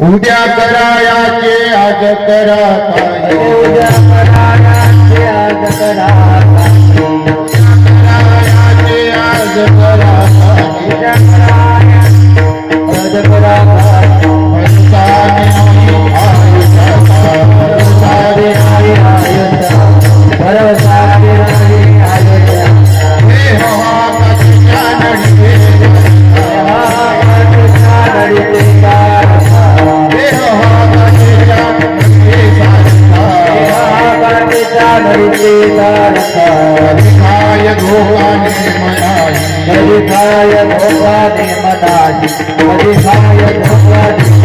उद्या करायाचे आज करा उद्या करायाचे आज करा. करायाचे आज करा हरिताय भोगानि मदानि हरिताय भोगानि मदानि हरिताय भोगानि